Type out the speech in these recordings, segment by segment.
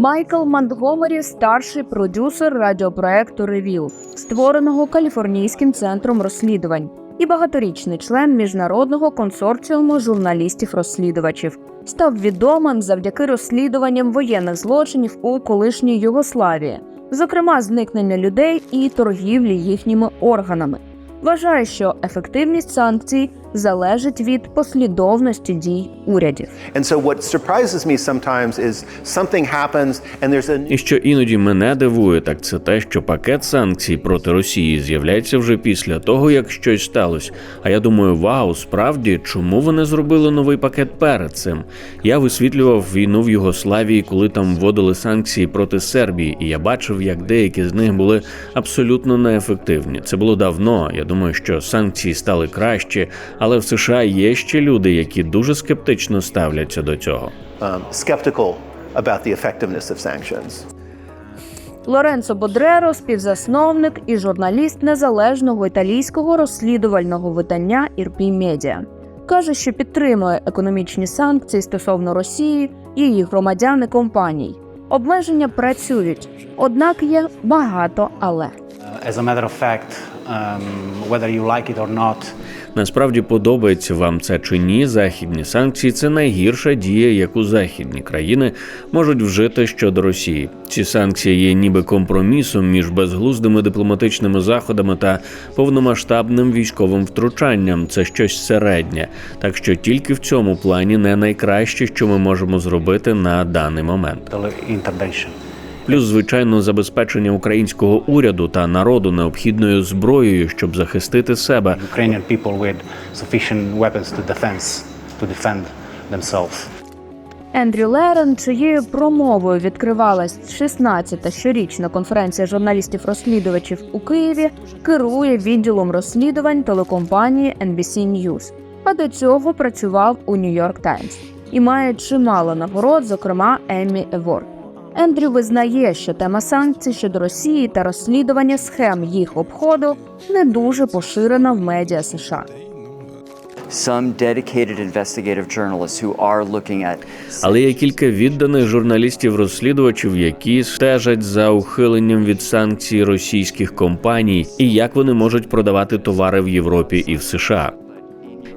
Майкл Монтгомері – старший продюсер радіопроекту Ревіл, створеного Каліфорнійським центром розслідувань, і багаторічний член міжнародного консорціуму журналістів-розслідувачів. Став відомим завдяки розслідуванням воєнних злочинів у колишній Югославії, зокрема зникнення людей і торгівлі їхніми органами. Вважає, що ефективність санкцій залежить від послідовності дій урядів. And so what surprises me sometimes is something happens and there's a І що іноді мене дивує, так це те, що пакет санкцій проти Росії з'являється вже після того, як щось сталося. А я думаю, вау, справді, чому вони зробили новий пакет перед цим? Я висвітлював війну в Югославії, коли там вводили санкції проти Сербії, і я бачив, як деякі з них були абсолютно неефективні. Це було давно. Я думаю, що санкції стали краще, але в США є ще люди, які дуже скептично ставляться до цього. um, skeptical about the effectiveness of sanctions. Лоренцо Бодреро, співзасновник і журналіст незалежного італійського розслідувального видання Ірпі Медіа, каже, що підтримує економічні санкції стосовно Росії, її громадян і компаній. Обмеження працюють, однак є багато але. As a matter of fact, um, whether you like it or not, Насправді подобається вам це чи ні, західні санкції це найгірша дія, яку західні країни можуть вжити щодо Росії. Ці санкції є ніби компромісом між безглуздими дипломатичними заходами та повномасштабним військовим втручанням. Це щось середнє, так що тільки в цьому плані не найкраще, що ми можемо зробити на даний момент. Плюс, звичайно, забезпечення українського уряду та народу необхідною зброєю, щоб захистити себе. Ендрю Лерен, чиєю промовою відкривалась 16-та щорічна конференція журналістів-розслідувачів у Києві, керує відділом розслідувань телекомпанії NBC News, а до цього працював у New York Times і має чимало нагород, зокрема Еммі Еворд. Ендрю визнає, що тема санкцій щодо Росії та розслідування схем їх обходу не дуже поширена в медіа США. some dedicated investigative journalists who are looking at Але є кілька відданих журналістів-розслідувачів, які стежать за ухиленням від санкцій російських компаній і як вони можуть продавати товари в Європі і в США.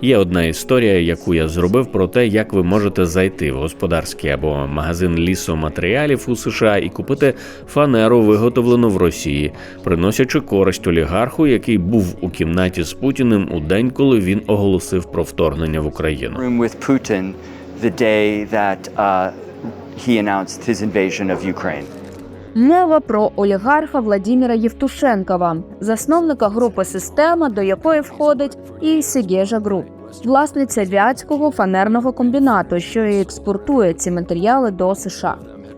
Є одна історія, яку я зробив про те, як ви можете зайти в господарський або магазин лісоматеріалів у США і купити фанеру, виготовлену в Росії, приносячи користь олігарху, який був у кімнаті з Путіним у день, коли він оголосив про вторгнення в Україну. Putin the day uh, Ukraine. Мова про олігарха Владіміра Євтушенкова, засновника групи Система, до якої входить і Сегежа Груп, власниця Вятського фанерного комбінату, що і експортує ці матеріали до США.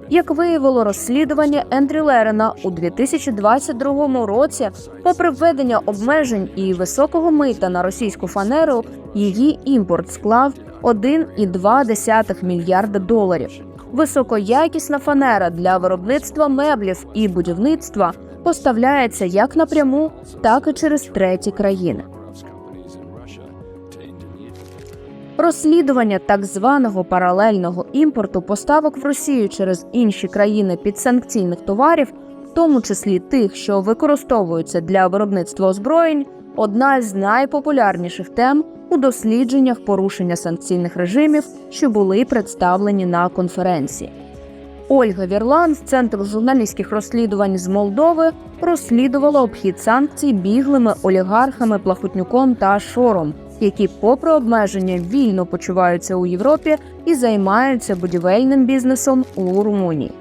Як виявило розслідування Ендрю Лерена у 2022 році, попри введення обмежень і високого мита на російську фанеру, її імпорт склав 1,2 мільярда доларів. Високоякісна фанера для виробництва меблів і будівництва поставляється як напряму, так і через треті країни. Розслідування так званого паралельного імпорту поставок в Росію через інші країни підсанкційних товарів, в тому числі тих, що використовуються для виробництва озброєнь, одна з найпопулярніших тем у дослідженнях порушення санкційних режимів, що були представлені на конференції. Ольга Вірлан з центру журналістських розслідувань з Молдови розслідувала обхід санкцій біглими олігархами Плахутнюком та Шором, які, попри обмеження, вільно почуваються у Європі і займаються будівельним бізнесом у Румунії.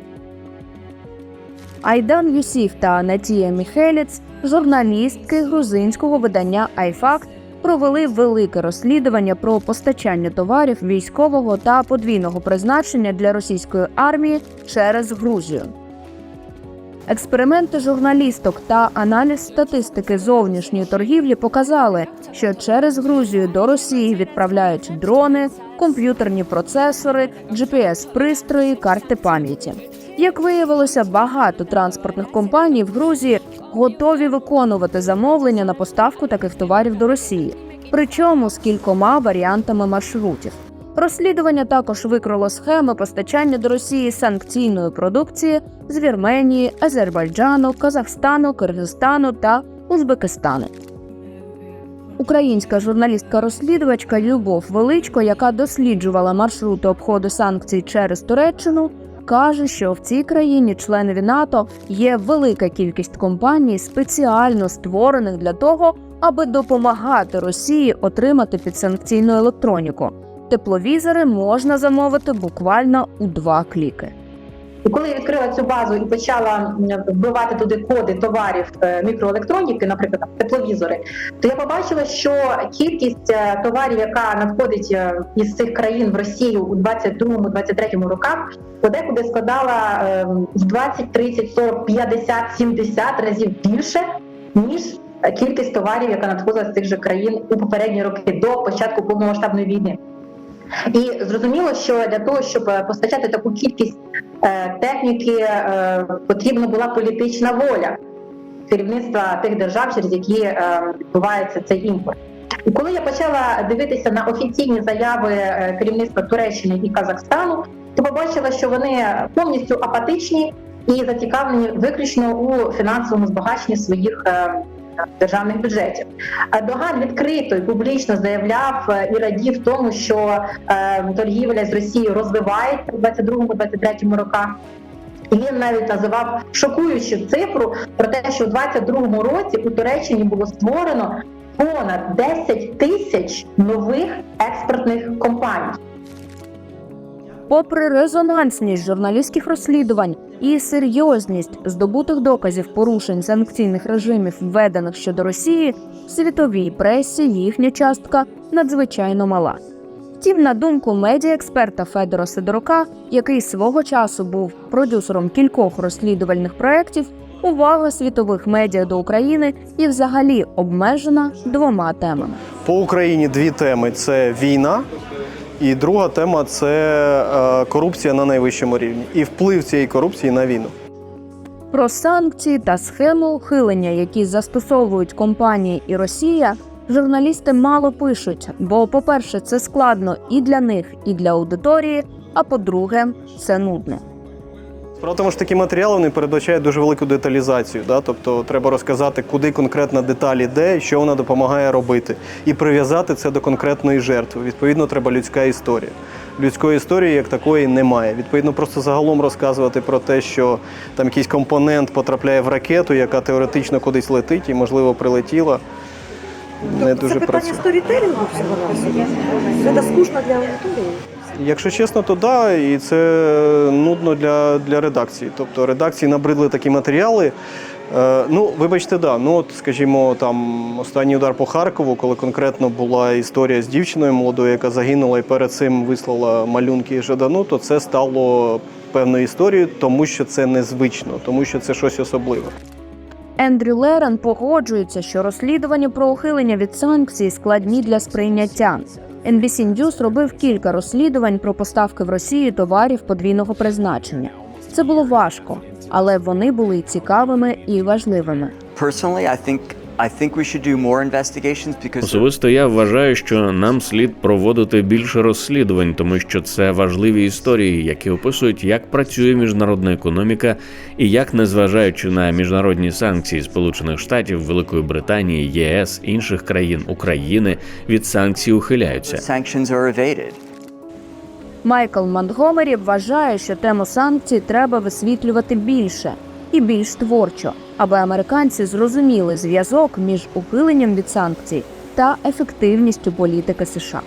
Айдан Юсіф та Натія Міхеліц, журналістки грузинського видання Айфакт, провели велике розслідування про постачання товарів військового та подвійного призначення для російської армії через Грузію. Експерименти журналісток та аналіз статистики зовнішньої торгівлі показали, що через Грузію до Росії відправляють дрони, комп'ютерні процесори, GPS-пристрої, карти пам'яті. Як виявилося, багато транспортних компаній в Грузії готові виконувати замовлення на поставку таких товарів до Росії, причому з кількома варіантами маршрутів. Розслідування також викрило схеми постачання до Росії санкційної продукції з Вірменії, Азербайджану, Казахстану, Киргизстану та Узбекистану. Українська журналістка-розслідувачка Любов Величко, яка досліджувала маршрути обходу санкцій через Туреччину, каже, що в цій країні, членові НАТО, є велика кількість компаній, спеціально створених для того, аби допомагати Росії отримати підсанкційну електроніку. Тепловізори можна замовити буквально у два кліки. І коли я відкрила цю базу і почала вбивати туди коди товарів е, мікроелектроніки, наприклад, тепловізори, то я побачила, що кількість е, товарів, яка надходить е, із цих країн в Росію у 22-23 роках, подекуди складала в 20, 30, 40, 50, 70 разів більше ніж кількість товарів, яка надходила з цих же країн у попередні роки до початку повномасштабної війни. І зрозуміло, що для того, щоб е, постачати таку кількість е, техніки, е, потрібна була політична воля керівництва тих держав, через які відбувається цей імпорт. І коли я почала дивитися на офіційні заяви керівництва Туреччини і Казахстану, то побачила, що вони повністю апатичні і зацікавлені виключно у фінансовому збагаченні своїх державних бюджетів. А Доган відкрито і публічно заявляв е, і радів тому, що е, торгівля з Росією розвивається у 22-23 роках. І він навіть називав шокуючу цифру про те, що у 22-му році у Туреччині було створено понад 10 тисяч нових експортних компаній. Попри резонансність журналістських розслідувань і серйозність здобутих доказів порушень санкційних режимів, введених щодо Росії, в світовій пресі їхня частка надзвичайно мала. Втім, на думку медіаексперта Федора Сидорука, який свого часу був продюсером кількох розслідувальних проєктів, увага світових медіа до України і взагалі обмежена двома темами. По Україні дві теми: це війна, і друга тема це е, корупція на найвищому рівні і вплив цієї корупції на війну. Про санкції та схеми ухилення, які застосовують компанії і Росія, журналісти мало пишуть. Бо, по-перше, це складно і для них, і для аудиторії. А по-друге, це нудно. В тому, що такі матеріали вони передбачають дуже велику деталізацію. Да? Тобто треба розказати, куди конкретна деталь іде, що вона допомагає робити, і прив'язати це до конкретної жертви. Відповідно, треба людська історія. Людської історії як такої немає. Відповідно, просто загалом розказувати про те, що там якийсь компонент потрапляє в ракету, яка теоретично кудись летить і, можливо, прилетіла. Не дуже Це питання працює. сторітелінгу всього навсього. Це скучно для аудиторії. Якщо чесно, то да, і це нудно для, для редакції. Тобто редакції набридли такі матеріали. Е, ну, вибачте, да. Ну, от, скажімо, там останній удар по Харкову, коли конкретно була історія з дівчиною молодою, яка загинула і перед цим вислала малюнки Жадану, то це стало певною історією, тому що це незвично, тому що це щось особливе. Ендрю Лерен погоджується, що розслідування про ухилення від санкцій складні для сприйняття. NBC News робив кілька розслідувань про поставки в Росію товарів подвійного призначення. Це було важко, але вони були цікавими і важливими. Personally, I think I think we should do more investigations because Особисто я вважаю, що нам слід проводити більше розслідувань, тому що це важливі історії, які описують, як працює міжнародна економіка, і як, незважаючи на міжнародні санкції Сполучених Штатів, Великої Британії, ЄС, інших країн України від санкцій ухиляються. sanctions are. Майкл Монтгомері вважає, що тему санкцій треба висвітлювати більше і більш творчо, аби американці зрозуміли зв'язок між ухиленням від санкцій та ефективністю політики США.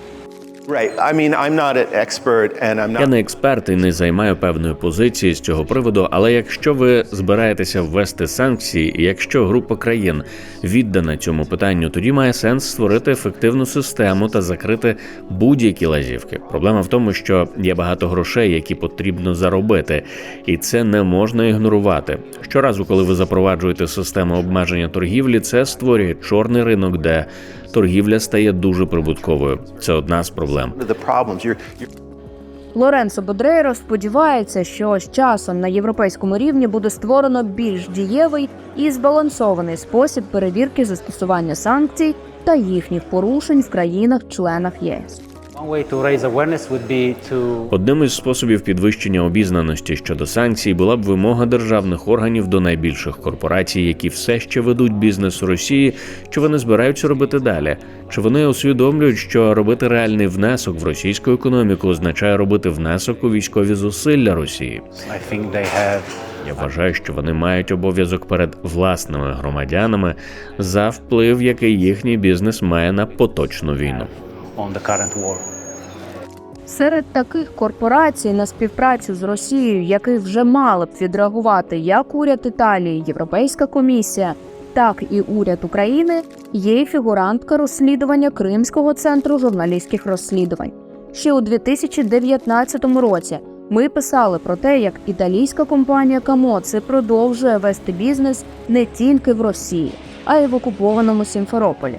Я не експерт і не займаю певної позиції з цього приводу, але якщо ви збираєтеся ввести санкції, і якщо група країн віддана цьому питанню, тоді має сенс створити ефективну систему та закрити будь-які лазівки. Проблема в тому, що є багато грошей, які потрібно заробити, і це не можна ігнорувати. Щоразу, коли ви запроваджуєте систему обмеження торгівлі, це створює чорний ринок, де торгівля стає дуже прибутковою. Це одна з проблем. Лоренцо Бодрейро сподівається, що з часом на європейському рівні буде створено більш дієвий і збалансований спосіб перевірки застосування санкцій та їхніх порушень в країнах-членах ЄС. Одним із способів підвищення обізнаності щодо санкцій була б вимога державних органів до найбільших корпорацій, які все ще ведуть бізнес у Росії, що вони збираються робити далі. Чи вони усвідомлюють, що робити реальний внесок в російську економіку означає робити внесок у військові зусилля Росії? Я вважаю, що вони мають обов'язок перед власними громадянами за вплив, який їхній бізнес має на поточну війну. On the current war. Серед таких корпорацій на співпрацю з Росією, яких вже мали б відреагувати як уряд Італії, Європейська комісія, так і уряд України, є й фігурантка розслідування Кримського центру журналістських розслідувань. Ще у 2019 році ми писали про те, як італійська компанія Камоци продовжує вести бізнес не тільки в Росії, а й в окупованому Сімферополі.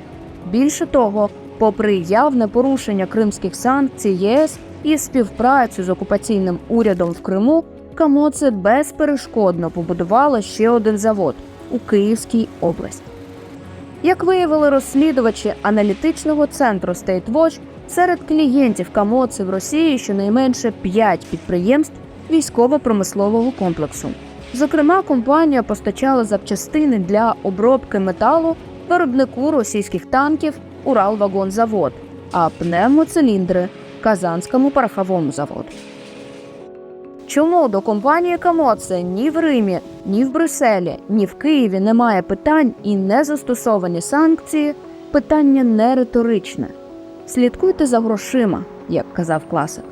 Більше того, попри явне порушення кримських санкцій ЄС і співпрацю з окупаційним урядом в Криму, Камоце безперешкодно побудувала ще один завод у Київській області. Як виявили розслідувачі аналітичного центру State Watch, серед клієнтів Камоци в Росії щонайменше 5 підприємств військово-промислового комплексу. Зокрема, компанія постачала запчастини для обробки металу виробнику російських танків Уралвагонзавод, а пневмоциліндри Казанському пороховому заводу. Чому до компанії Камоце ні в Римі, ні в Брюсселі, ні в Києві немає питань і не застосовані санкції? Питання не риторичне. Слідкуйте за грошима, як казав класик.